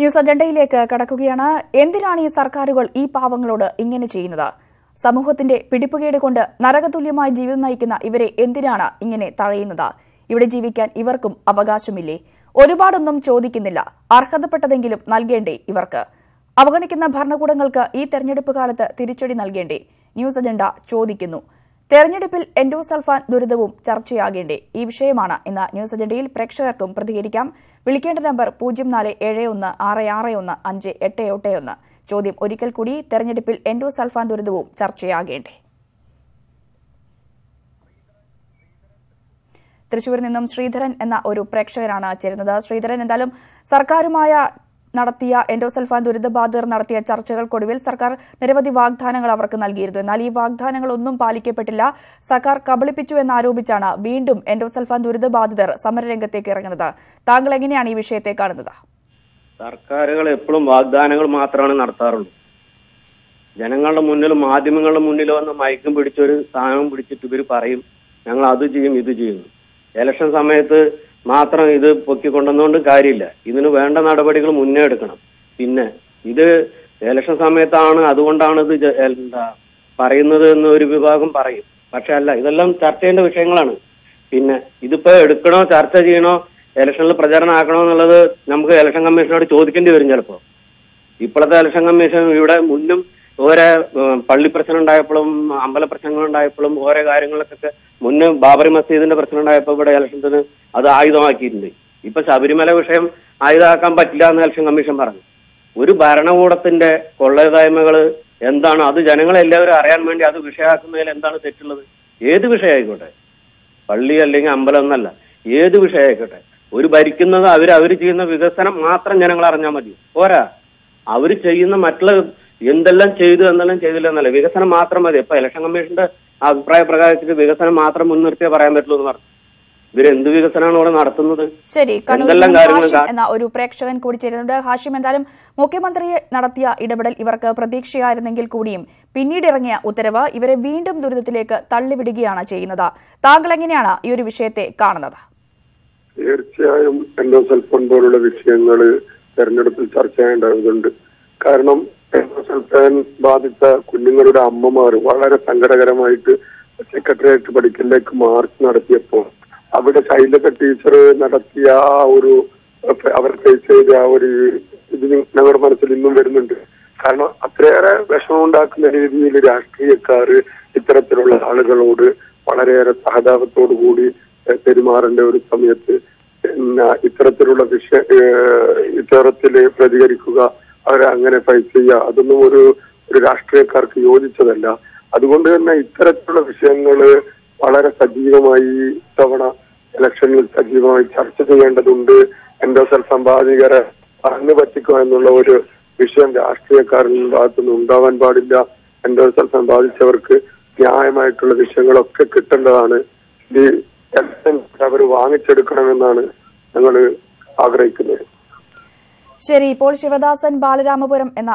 News അജണ്ടയിലേക്ക് കടക്കുകയാണ്. എന്തിനാണ് ഈ സർക്കാരുകൾ ഈ പാവങ്ങളോട് ഇങ്ങനെ ചെയ്യുന്നത്? സമൂഹത്തിന്റെ പിടിപ്പുകേട് കൊണ്ട് നരകതുല്യമായി ജീവിതം നയിക്കുന്ന ഇവരെ എന്തിനാണ് ഇങ്ങനെ തഴയുന്നത്? ഇവിടെ ജീവിക്കാൻ ഇവർക്കും അവകാശമില്ലേ? ഒരുപാടൊന്നും ചോദിക്കുന്നില്ല. അർഹതപ്പെട്ടതെങ്കിലും നൽകേണ്ടേ ഇവർക്ക്? അവഗണിക്കുന്ന ഭരണകൂടങ്ങൾക്ക് ഈ തെരഞ്ഞെടുപ്പ് കാലത്ത് തിരിച്ചടി നൽകേണ്ടേ? ന്യൂസ് അജണ്ട ചോദിക്കുന്നു. തെരഞ്ഞെടുപ്പിൽ എൻഡോസൾഫാൻ ദുരിതവും ചർച്ചയാകേണ്ടേ. ഈ വിഷയമാണ് ഇന്ന് ന്യൂസ് അജണ്ടയിൽ പ്രേക്ഷകർക്കും പ്രതികരിക്കാം. വിളിക്കേണ്ട നമ്പർ പൂജ്യം നാല് ഏഴ് ഒന്ന് ആറ് ആറ് ഒന്ന് അഞ്ച് എട്ട് എട്ട് ഒന്ന്. ചോദ്യം ഒരിക്കൽ കൂടി തെരഞ്ഞെടുപ്പിൽ എൻഡോസൾഫാൻ ദുരിതവും ചർച്ചയാകേണ്ടേ. തൃശൂരിൽ നിന്നും ശ്രീധരൻ എന്ന ഒരു പ്രേക്ഷകരാണ് ചേരുന്നത്. ശ്രീധരൻ എന്തായാലും സർക്കാരുമായ നടത്തിയ എൻഡോസൽഫാൻ ദുരിതബാധിതർ നടത്തിയ ചർച്ചകൾക്കൊടുവിൽ സർക്കാർ നിരവധി വാഗ്ദാനങ്ങൾ അവർക്ക് നൽകിയിരുന്നു. എന്നാൽ ഈ വാഗ്ദാനങ്ങൾ ഒന്നും പാലിക്കപ്പെട്ടില്ല. സർക്കാർ കബളിപ്പിച്ചു എന്നാരോപിച്ചാണ് വീണ്ടും എൻഡോസൽഫാൻ ദുരിതബാധിതർ സമരരംഗത്തേക്ക് ഇറങ്ങുന്നത്. താങ്കൾ എങ്ങനെയാണ് ഈ വിഷയത്തെ കാണുന്നത്? സർക്കാരുകൾ എപ്പോഴും വാഗ്ദാനങ്ങൾ മാത്രമാണ് നടത്താറുള്ളൂ. ജനങ്ങളുടെ മുന്നിലും മാധ്യമങ്ങളുടെ മുന്നിലും വന്ന് മയക്കും പിടിച്ചൊരു സ്ഥാനവും പിടിച്ചിട്ട് ഇവർ പറയും ഞങ്ങൾ അത് ചെയ്യും ഇത് ചെയ്യും. ഇലക്ഷൻ സമയത്ത് മാത്രം ഇത് പൊക്കിക്കൊണ്ടുവന്നുകൊണ്ട് കാര്യമില്ല. ഇതിന് വേണ്ട നടപടികൾ മുന്നേ എടുക്കണം. പിന്നെ ഇത് ഇലക്ഷൻ സമയത്താണ് അതുകൊണ്ടാണ് ഇത് എന്താ പറയുന്നത് എന്ന് ഒരു വിഭാഗം പറയും. പക്ഷെ അല്ല ഇതെല്ലാം ചർച്ച ചെയ്യേണ്ട വിഷയങ്ങളാണ്. പിന്നെ ഇതിപ്പോ എടുക്കണോ ചർച്ച ചെയ്യണോ ഇലക്ഷനിൽ പ്രചരണം ആക്കണോ എന്നുള്ളത് നമുക്ക് ഇലക്ഷൻ കമ്മീഷനോട് ചോദിക്കേണ്ടി വരും ചിലപ്പോ. ഇപ്പോഴത്തെ ഇലക്ഷൻ കമ്മീഷൻ ഇവിടെ മുന്നും ഓരോ പള്ളി പ്രശ്നം ഉണ്ടായപ്പോഴും അമ്പല പ്രശ്നങ്ങൾ ഉണ്ടായപ്പോഴും ഓരോ കാര്യങ്ങളൊക്കെ മുന്നേ ബാബറി മസ്ജിദിന്റെ പ്രശ്നം ഉണ്ടായപ്പോൾ ഇവിടെ ഇലക്ഷത്തിന് അത് ആയുധമാക്കിയിട്ടുണ്ട്. ഇപ്പൊ ശബരിമല വിഷയം ആയുധമാക്കാൻ പറ്റില്ല എന്ന് ഇലക്ഷൻ കമ്മീഷൻ പറഞ്ഞു. ഒരു ഭരണകൂടത്തിന്റെ കൊള്ളയതായ്മകൾ എന്താണ്? അത് ജനങ്ങളെല്ലാവരും അറിയാൻ വേണ്ടി അത് വിഷയമാക്കുന്നതിൽ എന്താണ് തെറ്റുള്ളത്? ഏത് വിഷയമായിക്കോട്ടെ? പള്ളി അല്ലെങ്കിൽ അമ്പലം എന്നല്ല. ഏത് വിഷയമായിക്കോട്ടെ? ഒരു ഭരിക്കുന്നത് അവർ അവർ ചെയ്യുന്ന വികസനം മാത്രം ജനങ്ങൾ അറിഞ്ഞാൽ മതി. പോരാ. അവർ ചെയ്യുന്ന മറ്റുള്ള എന്തെല്ലാം ചെയ്തു എന്തെല്ലാം ചെയ്തില്ല എന്നല്ല. വികസനം മാത്രം മതി. ഇപ്പൊ ഇലക്ഷൻ കമ്മീഷന്റെ അഭിപ്രായ പ്രകാരത്തിൽ വികസനം മാത്രം മുൻനിർത്തിയേ പറയാൻ പറ്റുള്ളൂ എന്ന് പറഞ്ഞു. ഇവരെന്ത് വികസനമാണ് ഇവിടെ നടത്തുന്നത്? ശരി എന്ന ഒരു പ്രേക്ഷകൻ കൂടി ചേരുന്നുണ്ട്. ഹാഷിം എന്തായാലും മുഖ്യമന്ത്രി നടത്തിയ ഇടപെടൽ ഇവർക്ക് പ്രതീക്ഷയായിരുന്നെങ്കിൽ കൂടിയും പിന്നീട് ഇറങ്ങിയ ഉത്തരവ് ഇവരെ വീണ്ടും ദുരിതത്തിലേക്ക് തള്ളിവിടുകയാണ് ചെയ്യുന്നത്. താങ്കൾ എങ്ങനെയാണ് ഈ ഒരു വിഷയത്തെ കാണുന്നത്? തീർച്ചയായും എൻഡോസൽഫോൺ പോലുള്ള വിഷയങ്ങൾ തെരഞ്ഞെടുപ്പിൽ ചർച്ച ചെയ്യേണ്ടതുണ്ട് കാരണം ബാധിച്ച കുഞ്ഞുങ്ങളുടെ അമ്മമാർ വളരെ സങ്കടകരമായിട്ട് സെക്രട്ടേറിയറ്റ് പഠിക്കലിലേക്ക് മാർച്ച് നടത്തിയപ്പോൾ അവിടെ ശൈലജ ടീച്ചർ നടത്തിയ ആ ഒരു അവർ ഫേസ് ചെയ്ത ആ ഒരു ഇത് ഞങ്ങളുടെ മനസ്സിൽ ഇന്നും വരുന്നുണ്ട്. കാരണം അത്രയേറെ വിഷമമുണ്ടാക്കുന്ന രീതിയിൽ രാഷ്ട്രീയക്കാര് ഇത്തരത്തിലുള്ള ആളുകളോട് വളരെയേറെ സഹതാപത്തോടു കൂടി പെരുമാറേണ്ട ഒരു സമയത്ത് ഇത്തരത്തിലുള്ള വിഷയ ഇത്തരത്തിൽ പ്രതികരിക്കുക അവരെ അങ്ങനെ ഫൈറ്റ് ചെയ്യുക അതൊന്നും ഒരു ഒരു രാഷ്ട്രീയക്കാർക്ക് യോജിച്ചതല്ല. അതുകൊണ്ട് തന്നെ ഇത്തരത്തിലുള്ള വിഷയങ്ങൾ വളരെ സജീവമായി തവണ ഇലക്ഷനിൽ സജീവമായി ചർച്ച ചെയ്യേണ്ടതുണ്ട്. എൻഡോസൽ സമ്പാദികരെ പറഞ്ഞു പറ്റിക്കുക എന്നുള്ള ഒരു വിഷയം രാഷ്ട്രീയക്കാരുടെ ഭാഗത്തുനിന്ന് ഉണ്ടാവാൻ പാടില്ല. എൻഡോസൽ സമ്പാദിച്ചവർക്ക് ന്യായമായിട്ടുള്ള വിഷയങ്ങളൊക്കെ കിട്ടേണ്ടതാണ്. ഈ ഇലക്ഷൻ അവർ വാങ്ങിച്ചെടുക്കണമെന്നാണ് ഞങ്ങൾ ആഗ്രഹിക്കുന്നത്. ശരി ഇപ്പോൾ ശിവദാസൻ ബാലരാമപുരം എന്ന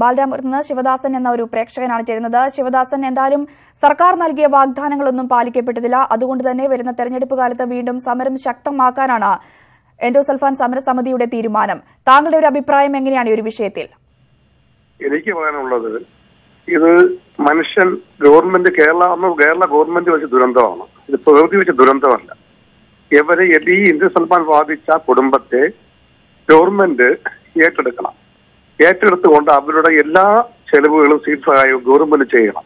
ബാലരാമപുരത്ത് നിന്ന് ശിവദാസൻ എന്ന ഒരു പ്രേക്ഷകനാണ് ചേരുന്നത്. ശിവദാസൻ എന്തായാലും സർക്കാർ നൽകിയ വാഗ്ദാനങ്ങളൊന്നും പാലിക്കപ്പെട്ടതില്ല അതുകൊണ്ട് തന്നെ വരുന്ന തെരഞ്ഞെടുപ്പ് കാലത്ത് വീണ്ടും സമരം ശക്തമാക്കാനാണ് എൻഡോസൽഫാൻ സമരസമിതിയുടെ തീരുമാനം. താങ്കളുടെ ഒരു അഭിപ്രായം എങ്ങനെയാണ് ഈ ഒരു വിഷയത്തിൽ? എനിക്ക് പറയാനുള്ളത് ഇത് മനുഷ്യൻ ഗവൺമെന്റ് കേരള കേരള ഗവൺമെന്റ് വെച്ച ദുരന്തമാണ്. ഇത് പ്രകൃതി വെച്ച ദുരന്തമല്ല. ഇവരെ ഈ ഇന്ത്യ സൽഫാൻ ബാധിച്ച കുടുംബത്തെ ഗവൺമെന്റ് ഏറ്റെടുക്കണം. ഏറ്റെടുത്തുകൊണ്ട് അവരുടെ എല്ലാ ചെലവുകളും സീറ്റ് സഹായവും ഗവൺമെന്റ് ചെയ്യണം.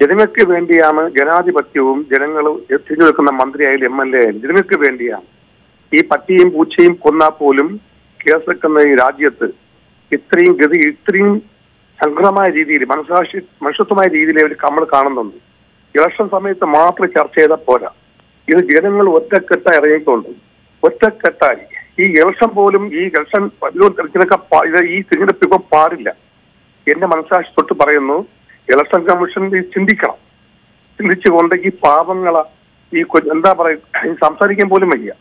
ജനങ്ങൾക്ക് വേണ്ടിയാണ് ജനാധിപത്യവും ജനങ്ങൾ തിരഞ്ഞെടുക്കുന്ന മന്ത്രിയായാലും എം എൽ എ ആയാലും ജനങ്ങൾക്ക് വേണ്ടിയാണ് ഈ പട്ടിയും പൂച്ചയും കൊന്നാൽ പോലും കേസെടുക്കുന്ന ഈ രാജ്യത്ത് ഇത്രയും ഗതി ഇത്രയും സംഗ്രഹമായ രീതിയിൽ മനസാക്ഷി മനുഷ്യത്വമായ രീതിയിൽ അവർ നമ്മൾ കാണുന്നുണ്ട്. ഇലക്ഷൻ സമയത്ത് മാത്രം ചർച്ച ചെയ്താൽ പോരാ. ഇത് ജനങ്ങൾ ഒറ്റക്കെട്ടായി ഇറങ്ങിക്കൊണ്ട് ഒറ്റക്കെട്ടായി ഈ ഇലക്ഷൻ പോലും ഈ ഇലക്ഷൻ ഇത് ഈ തിരഞ്ഞെടുപ്പ് ഇപ്പൊ പാടില്ല. എന്റെ മനസ്സാക്ഷി തൊട്ട് പറയുന്നു ഇലക്ഷൻ കമ്മീഷൻ ചിന്തിക്കണം. ചിന്തിച്ചുകൊണ്ട് ഈ പാപങ്ങളെ ഈ എന്താ പറയുക സംസാരിക്കാൻ പോലും വയ്യ.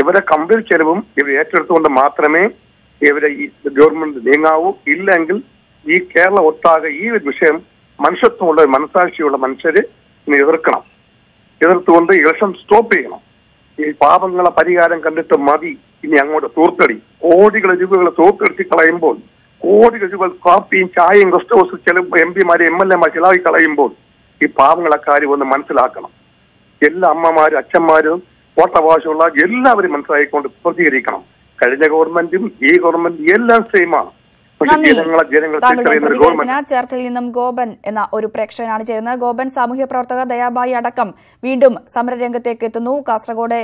ഇവരെ കമ്പനി ചെലവും ഇവർ ഏറ്റെടുത്തുകൊണ്ട് മാത്രമേ ഇവരെ ഈ ഗവൺമെന്റ് നീങ്ങാവൂ. ഇല്ലെങ്കിൽ ഈ കേരള ഒട്ടാകെ ഈ ഒരു വിഷയം മനുഷ്യത്വമുള്ള മനസാക്ഷിയുള്ള മനുഷ്യര് എതിർക്കണം. എതിർത്തുകൊണ്ട് ഇലക്ഷൻ സ്റ്റോപ്പ് ചെയ്യണം. ഈ പാപങ്ങളെ പരിഹാരം കണ്ടിട്ട് മതി. ഇനി അങ്ങോട്ട് തൂർത്തടി. കോടികൾ രൂപകൾ തൂർത്തെടുത്തി കളയുമ്പോൾ കോടികൾ രൂപ കാപ്പിയും ചായയും ഗസ്റ്റ് ഹൗസ് ചില എം പിമാരെ എം എൽ എമാർ കളയുമ്പോൾ ഈ പാവങ്ങളെ കാര്യം ഒന്ന് മനസ്സിലാക്കണം. എല്ലാ അമ്മമാരും അച്ഛന്മാരും വോട്ടവകാശമുള്ള എല്ലാവരും മനസ്സിലാക്കിക്കൊണ്ട് പ്രതികരിക്കണം. കഴിഞ്ഞ ഗവൺമെന്റും ഈ ഗവൺമെന്റും എല്ലാം സെയിമാണ് ചേർത്തലയിൽ നിന്നും ഗോപൻ എന്ന ഒരു പ്രേക്ഷകനാണ് ചേരുന്നത്. ഗോപൻ സാമൂഹ്യ പ്രവർത്തക ദയാബായി അടക്കം വീണ്ടും സമരരംഗത്തേക്ക് എത്തുന്നു. കാസർഗോഡ്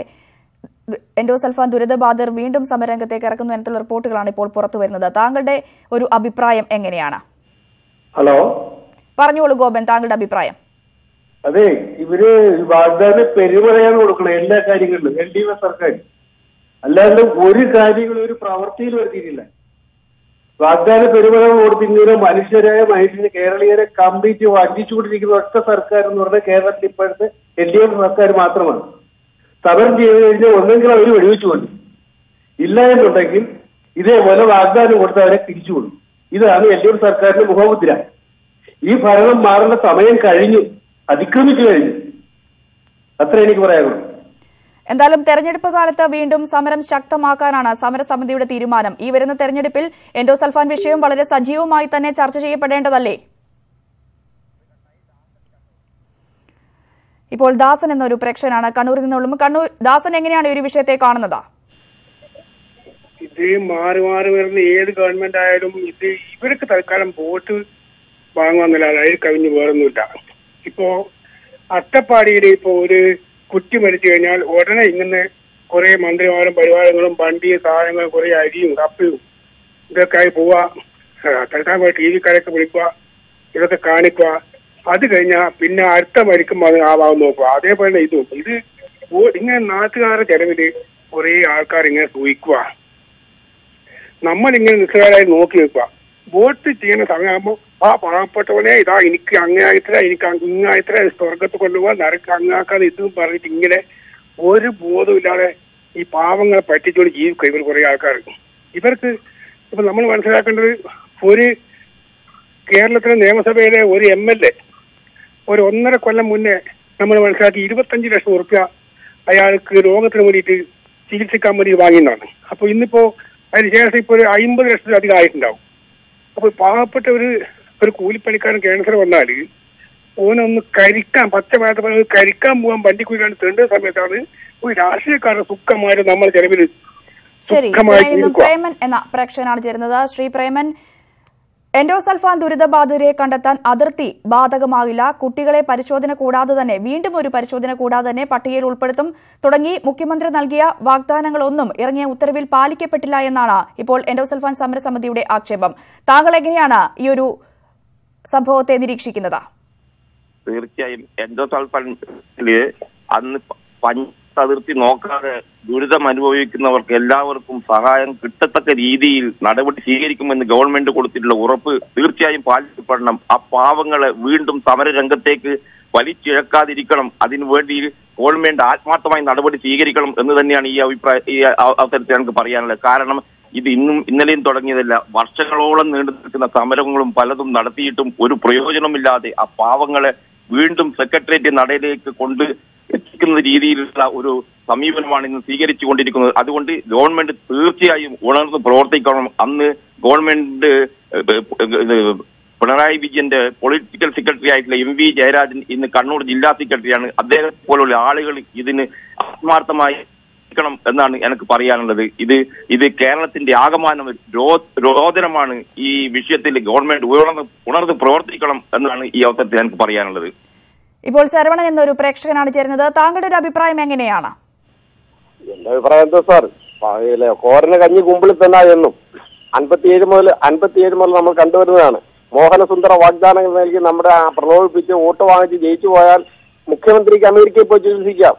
എൻഡോസൽഫാൻ ദുരിതബാധിതർ വീണ്ടും സമരംഗത്തേക്ക് ഇറക്കുന്നു എന്നുള്ള റിപ്പോർട്ടുകളാണ് ഇപ്പോൾ പുറത്തു വരുന്നത് താങ്കളുടെ ഒരു അഭിപ്രായം എങ്ങനെയാണ്? ഹലോ? പറഞ്ഞോളൂ ഗോപൻ താങ്കളുടെ അഭിപ്രായം. അതെ ഇവർ വാഗ്ദാനം പെരുമറയാണ് കൊടുക്കണം എല്ലാ കാര്യങ്ങളിലും എൽ ഡി എഫ് സർക്കാർ. അല്ലാണ്ട് ഒരു കാര്യങ്ങളും ഒരു പ്രവൃത്തിയിൽ വരുത്തിയിട്ടില്ല. വാഗ്ദാന പെരുമഴ കൊടുത്തിങ്ങനെ മനുഷ്യരായ മനുഷ്യന് കേരളീയരെ കംപ്ലീറ്റ് വഞ്ചിച്ചുകൊണ്ടിരിക്കുന്ന ഒറ്റ സർക്കാർ എന്ന് പറഞ്ഞാൽ കേരളത്തിൽ ഇപ്പോഴത്തെ എൽ ഡി എഫ് സർക്കാർ മാത്രമാണ്. സമരം ചെയ്ത് കഴിഞ്ഞാൽ ഒന്നെങ്കിൽ അവർ വെടിവെച്ചു കൊടുക്കും ഇല്ല എന്നുണ്ടെങ്കിൽ ഇതേപോലെ വാഗ്ദാനം കൊടുത്ത് അവരെ തിരിച്ചു കൊടുക്കും ഇതാണ് എൽ ഡി എഫ് സർക്കാരിന്റെ മുഖമുദ്ര. ഈ ഭരണം മാറുന്ന സമയം കഴിഞ്ഞു. അതിക്രമിച്ചു കഴിഞ്ഞു. അത്ര എനിക്ക് പറയാനുള്ളൂ. എന്തായാലും തെരഞ്ഞെടുപ്പ് കാലത്ത് വീണ്ടും സമരം ശക്തമാക്കാനാണ് സമരസമിതിയുടെ തീരുമാനം. ഈ വരുന്ന തെരഞ്ഞെടുപ്പിൽ എൻഡോസൽഫാൻ വിഷയം വളരെ സജീവമായി തന്നെ ചർച്ച ചെയ്യപ്പെടേണ്ടതല്ലേ? ഇപ്പോൾ ദാസൻ എന്നൊരു പ്രേക്ഷകനാണ് കണ്ണൂരിൽ നിന്നുള്ളും കണ്ണൂർ ദാസൻ എങ്ങനെയാണ് ഈ ഒരു വിഷയത്തെ കാണുന്നത്? ഇത് മാറി മാറി വരുന്ന ഏത് ഗവൺമെന്റ് ആയാലും ഇത് ഇവർക്ക് തൽക്കാലം വോട്ട് വാങ്ങുവാന്നല്ലാതെ അതിൽ കവിഞ്ഞ് വേറൊന്നുമില്ല. ഇപ്പോ അട്ടപ്പാടിയിൽ ഇപ്പോ ഒരു കുറ്റി മരിച്ചു കഴിഞ്ഞാൽ ഉടനെ ഇങ്ങനെ കുറെ മന്ത്രിമാരും പരിവാരങ്ങളും വണ്ടി സാധനങ്ങളും കുറെ അരിയും കപ്പയും ഇതൊക്കെ ആയി പോവാ തൽക്കാലം ടി വിക്കാരൊക്കെ വിളിക്കുക ഇതൊക്കെ കാണിക്കുക. അത് കഴിഞ്ഞാൽ പിന്നെ അടുത്ത മരിക്കുമ്പോൾ അത് ആവാൻ നോക്കുക അതേപോലെ ഇതും. ഇത് ഇങ്ങനെ നാട്ടുകാരുടെ ചെലവിൽ കുറെ ആൾക്കാർ ഇങ്ങനെ സൂഹിക്കുക നമ്മൾ ഇങ്ങനെ നിസ്സാരായി നോക്കി നിൽക്കുക വോട്ട് ചെയ്യുന്ന സമയമാകുമ്പോൾ ആ പാവപ്പെട്ടവനെ ഇതാ എനിക്ക് അങ്ങായിത്ര എനിക്ക് ഇങ്ങായിത്ര സ്വർഗത്ത് കൊണ്ടുപോകാൻ നരക്ക് അങ്ങാക്കാതെ ഇതും പറഞ്ഞിട്ട് ഇങ്ങനെ ഒരു ബോധമില്ലാതെ ഈ പാവങ്ങളെ പറ്റിച്ചുകൊണ്ട് ജീവിക്കുക ഇവർ കുറെ ആൾക്കാർ ഇവർക്ക് ഇപ്പൊ നമ്മൾ മനസ്സിലാക്കേണ്ടത് ഒരു കേരളത്തിലെ നിയമസഭയിലെ ഒരു എം എൽ എ ഒരു ഒന്നര കൊല്ലം മുന്നേ നമ്മൾ മനസ്സിലാക്കി ഇരുപത്തഞ്ച് ലക്ഷം ഉറുപ്യ അയാൾക്ക് രോഗത്തിന് വേണ്ടിയിട്ട് ചികിത്സിക്കാൻ വേണ്ടി വാങ്ങിയതാണ് അപ്പൊ ഇന്നിപ്പോ അതിന് ശേഷം ഇപ്പൊ ഒരു അമ്പത് ലക്ഷത്തിലധികം ആയിട്ടുണ്ടാവും. അപ്പൊ പാവപ്പെട്ട ഒരു ഒരു കൂലിപ്പണിക്കാരൻ ക്യാൻസർ വന്നാൽ ഓനൊന്ന് കരിക്കാൻ പച്ച പോലെ കരിക്കാൻ പോകാൻ വണ്ടി കുഴിക്കാൻ തേണ്ട സമയത്താണ് ഒരു രാഷ്ട്രീയക്കാരുടെ സുഖമായിട്ട് നമ്മൾ ചെലവിൽ ശരി ചെന്നൈയിൽ പ്രേമൻ എന്ന പ്രേക്ഷകനാണ് ചേരുന്നത്. ശ്രീ പ്രേമൻ എൻഡോസൾഫാൻ ദുരിതബാധിതരെ കണ്ടെത്താൻ അതിർത്തി ബാധകമാകില്ല കുട്ടികളെ പരിശോധന കൂടാതെ തന്നെ വീണ്ടും ഒരു പരിശോധന കൂടാതെ തന്നെ പട്ടികയിൽ ഉൾപ്പെടുത്തും തുടങ്ങി. മുഖ്യമന്ത്രി നൽകിയ വാഗ്ദാനങ്ങളൊന്നും ഇറങ്ങിയ ഉത്തരവിൽ പാലിക്കപ്പെട്ടില്ല എന്നാണ് ഇപ്പോൾ എൻഡോസൾഫാൻ സമരസമിതിയുടെ ആക്ഷേപം. താങ്കൾ എങ്ങനെയാണ് ഈ ഒരു സംഭവത്തെ നിരീക്ഷിക്കുന്നത്? തീർച്ചയായും എൻഡോസൾഫാൻ അന്ന് അതിർത്തി നോക്കാതെ ദുരിതം അനുഭവിക്കുന്നവർക്ക് എല്ലാവർക്കും സഹായം കിട്ടത്തക്ക രീതിയിൽ നടപടി സ്വീകരിക്കുമെന്ന് ഗവൺമെന്റ് കൊടുത്തിട്ടുള്ള ഉറപ്പ് തീർച്ചയായും പാലിക്കപ്പെടണം. ആ പാവങ്ങളെ വീണ്ടും സമരരംഗത്തേക്ക് വലിച്ചിഴക്കാതിരിക്കണം. അതിനുവേണ്ടി ഗവൺമെന്റ് ആത്മാർത്ഥമായി നടപടി സ്വീകരിക്കണം എന്ന് തന്നെയാണ് ഈ അഭിപ്രായ ഈ അവസരത്തിൽ നമുക്ക് പറയാനുള്ളത്. കാരണം ഇത് ഇന്നും ഇന്നലെയും തുടങ്ങിയതല്ല. വർഷങ്ങളോളം നീണ്ടു നിൽക്കുന്ന സമരങ്ങളും പലതും നടത്തിയിട്ടും ഒരു പ്രയോജനമില്ലാതെ ആ പാവങ്ങളെ വീണ്ടും സെക്രട്ടേറിയറ്റ് നടയിലേക്ക് കൊണ്ട് എത്തിക്കുന്ന രീതിയിലുള്ള ഒരു സമീപനമാണ് ഇന്ന് സ്വീകരിച്ചു കൊണ്ടിരിക്കുന്നത് അതുകൊണ്ട് ഗവൺമെന്റ് തീർച്ചയായും ഉണർന്ന് പ്രവർത്തിക്കണം. അന്ന് ഗവൺമെന്റ് പിണറായി വിജയന്റെ പൊളിറ്റിക്കൽ സെക്രട്ടറി ആയിട്ടുള്ള എം വി ജയരാജൻ ഇന്ന് കണ്ണൂർ ജില്ലാ സെക്രട്ടറിയാണ് അദ്ദേഹം പോലുള്ള ആളുകൾ ഇതിന് ആത്മാർത്ഥമായി ണം എന്നാണ് എനിക്ക് പറയാനുള്ളത്. ഇത് ഇത് കേരളത്തിന്റെ ആകമാനം രോദനമാണ് ഈ വിഷയത്തിൽ ഗവൺമെന്റ് ഉണർന്ന് ഉണർന്ന് പ്രവർത്തിക്കണം എന്നാണ് ഈ അവസരത്തിൽ എനിക്ക് പറയാനുള്ളത്. ഇപ്പോൾ ശരവണൻ എന്നൊരു പ്രേക്ഷകനാണ് ചേരുന്നത്. താങ്കളുടെ ഒരു അഭിപ്രായം എങ്ങനെയാണ്? എന്റെ അഭിപ്രായം എന്താ സാർ? കോരന് കഞ്ഞി കുമ്പിളിൽ തന്നെ എന്നും. അൻപത്തിയേഴ് മുതൽ അൻപത്തിയേഴ് മുതൽ നമ്മൾ കണ്ടുവരുന്നതാണ്. മോഹനസുന്ദര വാഗ്ദാനങ്ങൾ നൽകി നമ്മുടെ പ്രലോഭിപ്പിച്ച് വോട്ട് വാങ്ങിച്ച് ജയിച്ചു പോയാൽ മുഖ്യമന്ത്രിക്ക് അമേരിക്കയിൽ പോയി ചികിത്സിക്കാം.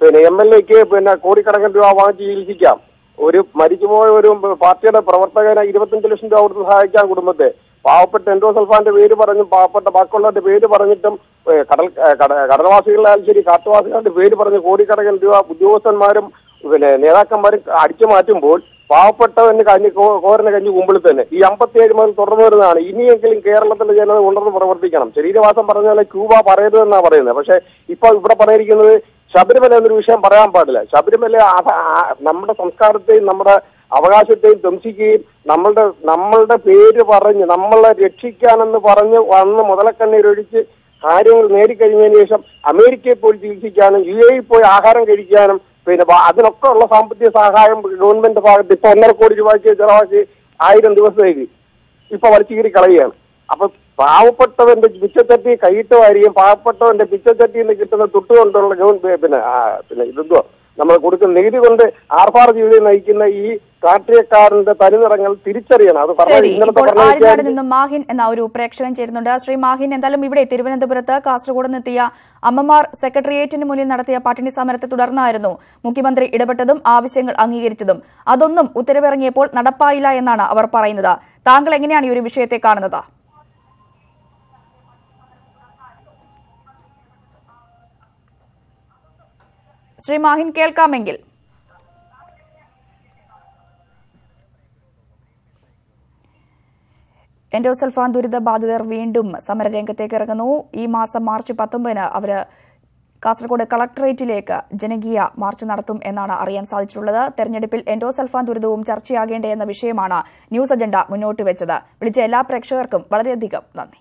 പിന്നെ എം എൽ എക്ക് പിന്നെ കോടിക്കണക്കിന് രൂപ വാങ്ങിച്ച് ചികിത്സിക്കാം. ഒരു മരിച്ചുപോയ ഒരു പാർട്ടിയുടെ പ്രവർത്തകനെ ഇരുപത്തഞ്ച് ലക്ഷം രൂപ കൊടുത്ത് സഹായിക്കാം കുടുംബത്തെ. പാവപ്പെട്ട എൻഡോസൾഫാന്റെ പേര് പറഞ്ഞും പാവപ്പെട്ട ബാക്കിയുള്ളവരുടെ പേര് പറഞ്ഞിട്ടും കടൽ കടൽവാസികളായാലും ശരി കാട്ടുവാസികളുടെ പേര് പറഞ്ഞ് കോടിക്കണക്കിന് രൂപ ഉദ്യോഗസ്ഥന്മാരും പിന്നെ നേതാക്കന്മാരും അടിച്ചു മാറ്റുമ്പോൾ പാവപ്പെട്ടവന് കഞ്ഞി കോരനെ കഞ്ഞി കുമ്പിളിൽ തന്നെ. ഈ അമ്പത്തിയേഴ് മുതൽ തുടർന്നു വരുന്നതാണ്. ഇനിയെങ്കിലും കേരളത്തിലെ ജനത ഉണർന്ന് പ്രവർത്തിക്കണം. ശരീരവാസം പറഞ്ഞ പോലെ ക്യൂബ പറയരുതെന്നാണ് പറയുന്നത്. പക്ഷേ ഇപ്പൊ ഇവിടെ പറഞ്ഞിരിക്കുന്നത് ശബരിമല എന്നൊരു വിഷയം പറയാൻ പാടില്ല. ശബരിമല നമ്മുടെ സംസ്കാരത്തെയും നമ്മുടെ അവകാശത്തെയും ധ്വംസിക്കുകയും നമ്മളുടെ നമ്മളുടെ പേര് പറഞ്ഞ് നമ്മളെ രക്ഷിക്കാനെന്ന് പറഞ്ഞ് വന്ന് മുതലക്കണ്ണീരൊഴിച്ച് കാര്യങ്ങൾ നേടിക്കഴിഞ്ഞതിന് ശേഷം അമേരിക്കയിൽ പോയി ചികിത്സിക്കാനും യു എയിൽ പോയി ആഹാരം കഴിക്കാനും പിന്നെ അതിനൊക്കെ ഉള്ള സാമ്പത്തിക സഹായം ഗവൺമെന്റ് ഭാഗത്ത് ഇപ്പൊ ഒന്നര കോടി രൂപയ്ക്ക് ചെലവാക്കി ആയിരം ദിവസത്തേക്ക്. ഇപ്പൊ വലിച്ചീരി കളയുകയാണ്. അപ്പൊ പാവപ്പെട്ടവന്റെ പിച്ചച്ചട്ടി കൈയിട്ട് വാരിയും പാവപ്പെട്ടവന്റെ പിച്ചച്ചട്ടിയിൽ കിട്ടുന്ന തൊട്ടുകൊണ്ടുള്ള ഗവൺ പിന്നെ പിന്നെ ഇതെന്തോ നമ്മൾ കൊടുക്കുന്ന നികുതി കൊണ്ട് ആർഭാർ ജീവിതം നയിക്കുന്ന ഈ രാഷ്ട്രീയക്കാരന്റെ തനിനിറങ്ങൾ തിരിച്ചറിയണം. അത് ആര്യനാട് നിന്നും മാഹിൻ എന്ന ഒരു പ്രേക്ഷകൻ ചേരുന്നുണ്ട്. ശ്രീ മാഹിൻ എന്തായാലും ഇവിടെ തിരുവനന്തപുരത്ത് കാസർഗോഡ് നിന്നെത്തിയ അമ്മമാർ സെക്രട്ടേറിയറ്റിന് മുന്നിൽ നടത്തിയ പട്ടിണി സമരത്തെ തുടർന്നായിരുന്നു മുഖ്യമന്ത്രി ഇടപെട്ടതും ആവശ്യങ്ങൾ അംഗീകരിച്ചതും. അതൊന്നും ഉത്തരവിറങ്ങിയപ്പോൾ നടപ്പായില്ല എന്നാണ് അവർ പറയുന്നത്. താങ്കൾ എങ്ങനെയാണ് ഈ ഒരു വിഷയത്തെ കാണുന്നത്? ശ്രീ മാഹിൻ കേൾക്കാമെങ്കിൽ എൻഡോസൾഫാൻ ദുരിത ബാധിതർ വീണ്ടും സമരരംഗത്തേക്ക് ഇറങ്ങുന്നു. ഈ മാസം മാർച്ച് പത്തൊമ്പതിന് അവർ കാസർഗോഡ് കളക്ടറേറ്റിലേക്ക് ജനകീയ മാർച്ച് നടത്തും എന്നാണ് അറിയാൻ സാധിച്ചിട്ടുള്ളത്. തെരഞ്ഞെടുപ്പിൽ എൻഡോസൾഫാൻ ദുരിതവും ചർച്ചയാകേണ്ടേ എന്ന വിഷയമാണ് ന്യൂസ് അജണ്ട മുന്നോട്ട് വെച്ചത്. വിളിച്ച എല്ലാ പ്രേക്ഷകർക്കും വളരെയധികം നന്ദി.